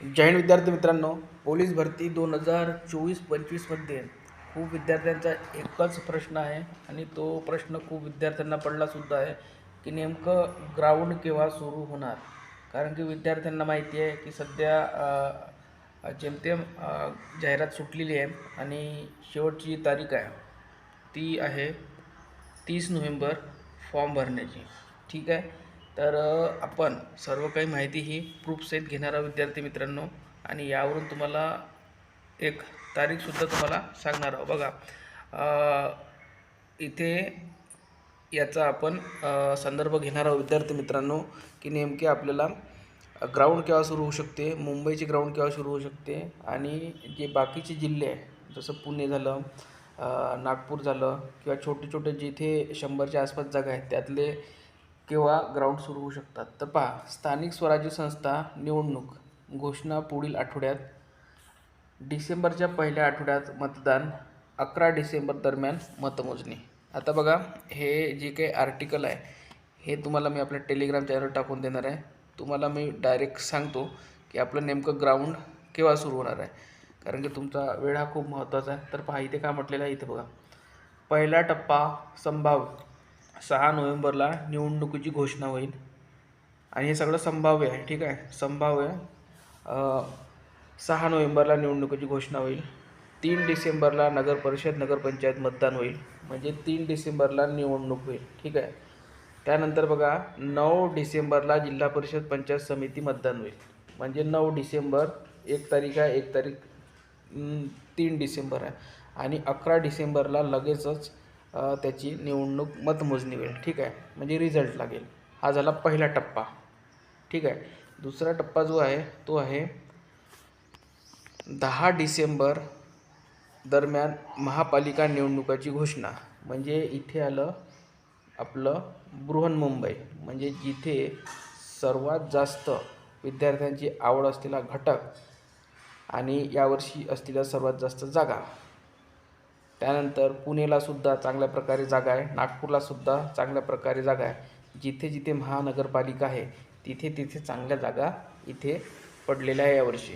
जय हिंद विद्यार्थी मित्रांनो पोलीस भरती दोन हजार चोवीस पंचवीसमध्ये खूप विद्यार्थ्यांचा एकच प्रश्न आहे आणि तो प्रश्न खूप विद्यार्थ्यांना पडलासुद्धा आहे की नेमकं ग्राउंड केव्हा सुरू होणार? कारण की विद्यार्थ्यांना माहिती आहे की सध्या जेमतेम जाहिरात सुटलेली आहे आणि शेवटची तारीख आहे. ती आहे तीस नोव्हेंबर फॉर्म भरण्याची. ठीक आहे? तर आपण सर्व काही माहिती ही प्रूफ सहित घेणारा विद्यार्थी मित्रांनो. आणि यावरून तुम्हाला एक तारीखसुद्धा तुम्हाला सांगणार आहोत. बघा इथे याचा आपण संदर्भ घेणार आहोत विद्यार्थी मित्रांनो की नेमके आपल्याला ग्राउंड केव्हा सुरू होऊ शकते मुंबईची ग्राउंड केव्हा सुरू होऊ शकते आणि जे बाकीचे जिल्हे आहे जसं पुणे झालं नागपूर झालं किंवा छोटे छोटे जिथे शंभरच्या आसपास जागा आहेत त्यातले किंवा ग्राउंड सुरू होऊ शकतात. तर पहा स्थानिक स्वराज्य संस्था निवडणूक घोषणा पुढील आठवड्यात डिसेंबरच्या पहिल्या आठवड्यात मतदान अकरा डिसेंबर दरम्यान मतमोजणी. आता बघा हे जे काही आर्टिकल आहे हे तुम्हाला मी आपल्या टेलिग्राम चॅनल टाकून देणार आहे. तुम्हाला मी डायरेक्ट सांगतो की आपलं नेमकं ग्राउंड केव्हा सुरू होणार आहे. कारण की तुमचा वेळ हा खूप महत्त्वाचा आहे. तर पहा इथे काय म्हटलेलं आहे इथे बघा. पहिला टप्पा संभाव्य. सहा नोव्हेंबरला निवडणुकीची घोषणा होईल. आणि हे सगळं संभाव्य आहे ठीक आहे? संभाव्य सहा नोव्हेंबरला निवडणुकीची घोषणा होईल. तीन डिसेंबरला नगर परिषद नगरपंचायत मतदान होईल. म्हणजे तीन डिसेंबरला निवडणूक होईल ठीक आहे? त्यानंतर बघा नऊ डिसेंबरला जिल्हा परिषद पंचायत समिती मतदान होईल. म्हणजे नऊ डिसेंबर एक तारीख आहे एक तारीख तीन डिसेंबर आहे. आणि अकरा डिसेंबरला लगेचच त्याची निवडणूक मतमोजणी होईल. ठीक आहे? म्हणजे रिझल्ट लागेल. हा झाला पहिला टप्पा. ठीक आहे? दुसरा टप्पा जो आहे तो आहे दहा डिसेंबर दरम्यान महापालिका निवडणुकाची घोषणा. म्हणजे इथे आलं आपलं बृहन्मुंबई म्हणजे जिथे सर्वात जास्त विद्यार्थ्यांची आवड असलेला घटक आणि यावर्षी असलेल्या सर्वात जास्त जागा. त्यानंतर पुणेलासुद्धा चांगल्या प्रकारे जागा आहे. नागपूरलासुद्धा चांगल्या प्रकारे जागा आहे. जिथे जिथे महानगरपालिका आहे तिथे तिथे चांगल्या जागा इथे पडलेल्या आहे यावर्षी.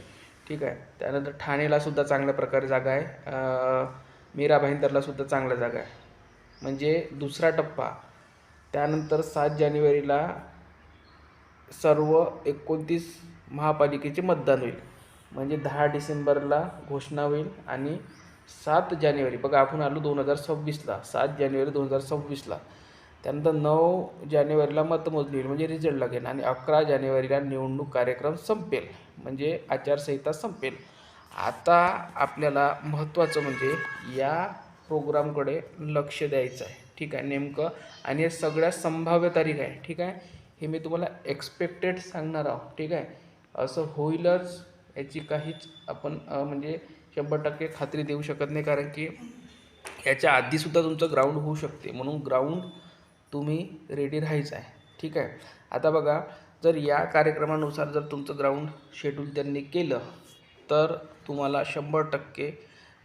ठीक आहे? त्यानंतर ठाणेलासुद्धा चांगल्या प्रकारे जागा आहे. मीरा भाईंदरलासुद्धा चांगल्या जागा आहे. म्हणजे दुसरा टप्पा. त्यानंतर सात जानेवारीला सर्व एकोणतीस महापालिकेचे मतदान होईल. म्हणजे दहा डिसेंबरला घोषणा होईल आणि सात जानेवारी बघा आपण आलो दोन हजार सव्वीसला सात जानेवारी दोन हजार सव्वीसला. त्यानंतर नऊ जानेवारीला मतमोजणी होईल म्हणजे रिझल्ट लागेल आणि अकरा जानेवारीला निवडणूक कार्यक्रम संपेल म्हणजे आचारसंहिता संपेल. आता आपल्याला महत्त्वाचं म्हणजे या प्रोग्रामकडे लक्ष द्यायचं आहे. ठीक आहे नेमकं. आणि हे सगळ्या संभाव्य तारीख आहे ठीक आहे. हे मी तुम्हाला एक्सपेक्टेड सांगणार आहोत ठीक आहे. असं होईलच याची काहीच आपण म्हणजे शंभर टक्के खात्री देऊ शकत नाही कारण की याच्या आधीसुद्धा तुमचं ग्राउंड होऊ शकते. म्हणून ग्राउंड तुम्ही रेडी राहायचं आहे. ठीक आहे? आता बघा जर या कार्यक्रमानुसार जर तुमचं ग्राउंड शेड्यूल त्यांनी केलं तर तुम्हाला शंभर टक्के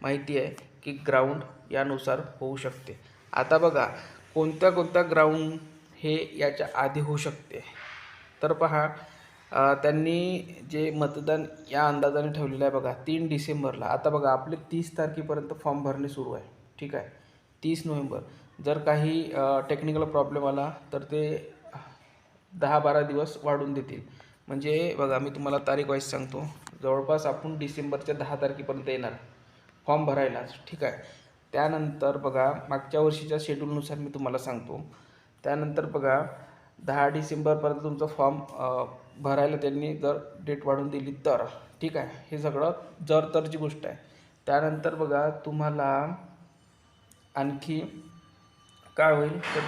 माहिती आहे की ग्राउंड यानुसार होऊ शकते. आता बघा कोणत्या कोणत्या ग्राउंड हे याच्या आधी होऊ शकते? तर पहा त्यांनी जे मतदान या अंदाजाने ठेवलेलं आहे बघा तीन डिसेंबरला. आता बघा आपले तीस तारखेपर्यंत फॉर्म भरणे सुरू आहे. ठीक आहे? तीस नोव्हेंबर. जर काही टेक्निकल प्रॉब्लेम आला तर ते दहा बारा दिवस वाढून देतील. म्हणजे बघा मी तुम्हाला तारीख वाईज सांगतो. जवळपास आपण डिसेंबरच्या दहा तारखेपर्यंत येणार. फॉर्म भरायलाच ठीक आहे? त्यानंतर बघा मागच्या वर्षीच्या शेड्यूलनुसार मी तुम्हाला सांगतो. त्यानंतर बघा दहा डिसेंबरपर्यंत तुमचं फॉर्म भरायला त्यांनी जर डेट वाढवून दिली तर. ठीक आहे? हे सगळं जर तरची गोष्ट आहे. त्यानंतर बघा तुम्हाला आणखी काय होईल? तर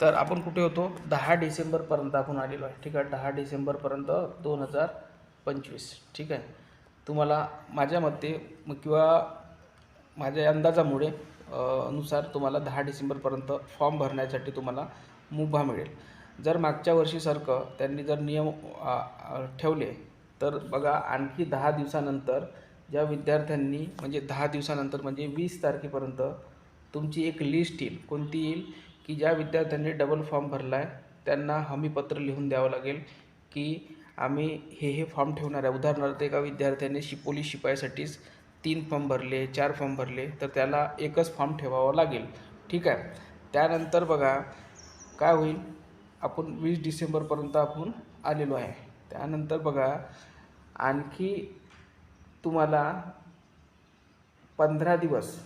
तर आपण कुठे होतो? दहा डिसेंबरपर्यंत आपण आलेलो आहे. ठीक आहे? दहा डिसेंबरपर्यंत दोन हजार पंचवीस. ठीक आहे? तुम्हाला माझ्या मते मग किंवा माझ्या अंदाजामुळे नुसार तुम्हाला दहा डिसेंबरपर्यंत फॉर्म भरण्यासाठी तुम्हाला मुभा मिळेल. जर मागच्या वर्षीसारखं त्यांनी जर नियम ठेवले तर बघा आणखी दहा दिवसानंतर ज्या विद्यार्थ्यांनी म्हणजे दहा दिवसानंतर म्हणजे वीस तारखेपर्यंत तुमची एक लिस्ट येईल. कोणती येईल? की ज्या विद्यार्थ्यांनी डबल फॉर्म भरला आहे त्यांना हमीपत्र लिहून द्यावं लागेल की आम्ही हे हे फॉर्म ठेवणार आहे. उदाहरणार्थ एका विद्यार्थ्याने शिपोली शिपायासाठीच तीन फॉर्म भरले चार फॉर्म भरले तर त्याला एकच फॉर्म ठेवावा लागेल. ठीक आहे? त्यानंतर बघा काय होईल? आपण वीस डिसेंबरपर्यंत आपण आलेलो आहे. त्यानंतर बघा आणखी तुम्हाला पंधरा दिवस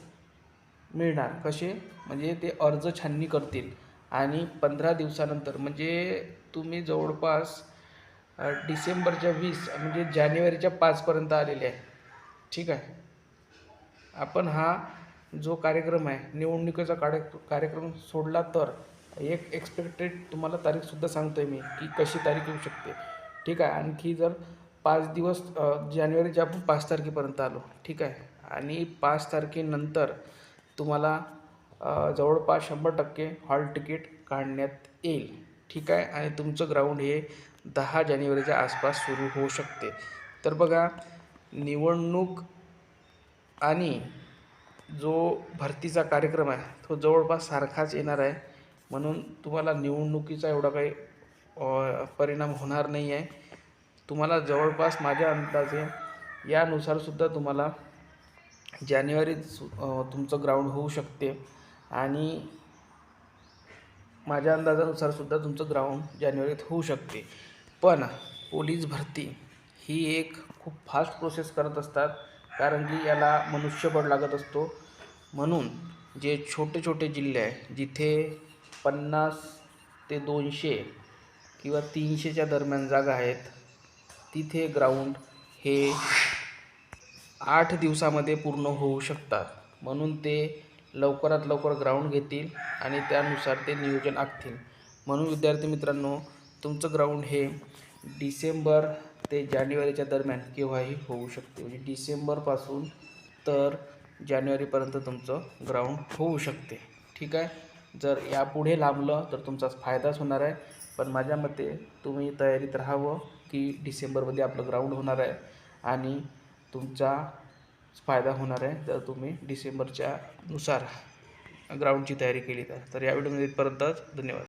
मिळणार. कसे? म्हणजे ते अर्ज छाननी करतील. आणि पंधरा दिवसानंतर म्हणजे तुम्ही जवळपास डिसेंबरच्या वीस म्हणजे जानेवारीच्या पाचपर्यंत आलेले आहे. ठीक आहे? आपण हा जो कार्यक्रम आहे निवडणुकीचा कार्य कार्यक्रम सोडला तर एक एक्सपेक्टेड तुम्हाला तारीखसुद्धा सांगतो आहे मी की कशी तारीख येऊ शकते. ठीक आहे? आणखी जर पाच दिवस जानेवारीच्या आपण पाच तारखेपर्यंत आलो. ठीक आहे? आणि पाच तारखेनंतर तुम्हाला जवळपास शंभर टक्के हॉल तिकीट काढण्यात येईल. ठीक आहे? आणि तुमचं ग्राउंड हे दहा जानेवारीच्या आसपास सुरू होऊ शकते. तर बघा निवडणूक आणि जो भरतीचा कार्यक्रम आहे तो जवळपास सारखाच येणार आहे. म्हणून तुम्हाला निवडणुकीचा एवढा काही परिणाम होणार नाही आहे. तुम्हाला जवळपास माझ्या अंदाजे यानुसारसुद्धा तुम्हाला जानेवारीत तुमचं ग्राउंड होऊ शकते. आणि माझ्या अंदाजानुसारसुद्धा तुमचं ग्राउंड जानेवारीत होऊ शकते. पण पोलीस भरती ही एक खूप फास्ट प्रोसेस करत असतात. कारण की याला मनुष्यबळ लागत असतो. म्हणून जे छोटे छोटे जिल्हे आहे जिथे पन्नास ते दोनशे किंवा तीनशेच्या दरम्यान जागा आहेत तिथे ग्राउंड हे आठ दिवसामध्ये पूर्ण होऊ शकतात. म्हणून ते लवकरात लवकर ग्राउंड घेतील आणि त्यानुसार ते नियोजन आखतील. म्हणून विद्यार्थी मित्रांनो तुमचं ग्राउंड हे डिसेंबर ते जानेवारीच्या दरम्यान केव्हाही होऊ शकते. म्हणजे डिसेंबरपासून तर जानेवारीपर्यंत तुमचं ग्राउंड होऊ शकते. ठीक आहे? जर यापुढे लांबलं तर तुमचा फायदाच होणार आहे. पण माझ्या मते तुम्ही तयारीत राहावं की डिसेंबरमध्ये आपलं ग्राउंड होणार आहे आणि तुमचा फायदा होणार आहे जर तुम्ही डिसेंबरच्या नुसार ग्राउंडची तयारी केली तर. तर या व्हिडिओमध्ये इथपर्यंतच धन्यवाद.